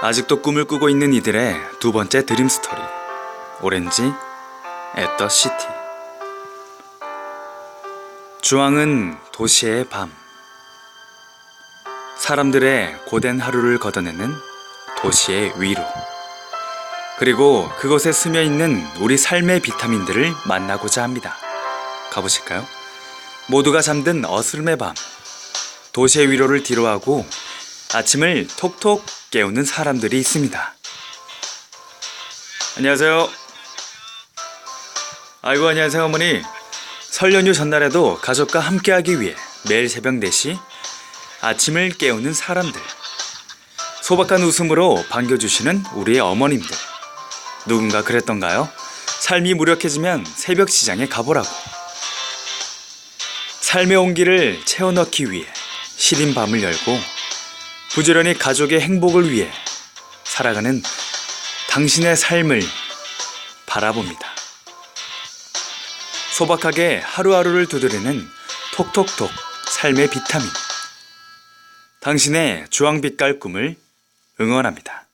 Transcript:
아직도 꿈을 꾸고 있는 이들의 두 번째 드림 스토리. 오렌지 앳더 시티. 주황은 도시의 밤. 사람들의 고된 하루를 걷어내는 도시의 위로. 그리고 그곳에 스며 있는 우리 삶의 비타민들을 만나고자 합니다. 가보실까요? 모두가 잠든 어스름의 밤. 도시의 위로를 뒤로하고 아침을 톡톡 깨우는 사람들이 있습니다. 안녕하세요. 아이고 안녕하세요 어머니. 설 연휴 전날에도 가족과 함께하기 위해 매일 새벽 4시 아침을 깨우는 사람들. 소박한 웃음으로 반겨주시는 우리의 어머님들. 누군가 그랬던가요? 삶이 무력해지면 새벽 시장에 가보라고. 삶의 온기를 채워넣기 위해 시린 밤을 열고 부지런히 가족의 행복을 위해 살아가는 당신의 삶을 바라봅니다. 소박하게 하루하루를 두드리는 톡톡톡 삶의 비타민. 당신의 주황빛깔 꿈을 응원합니다.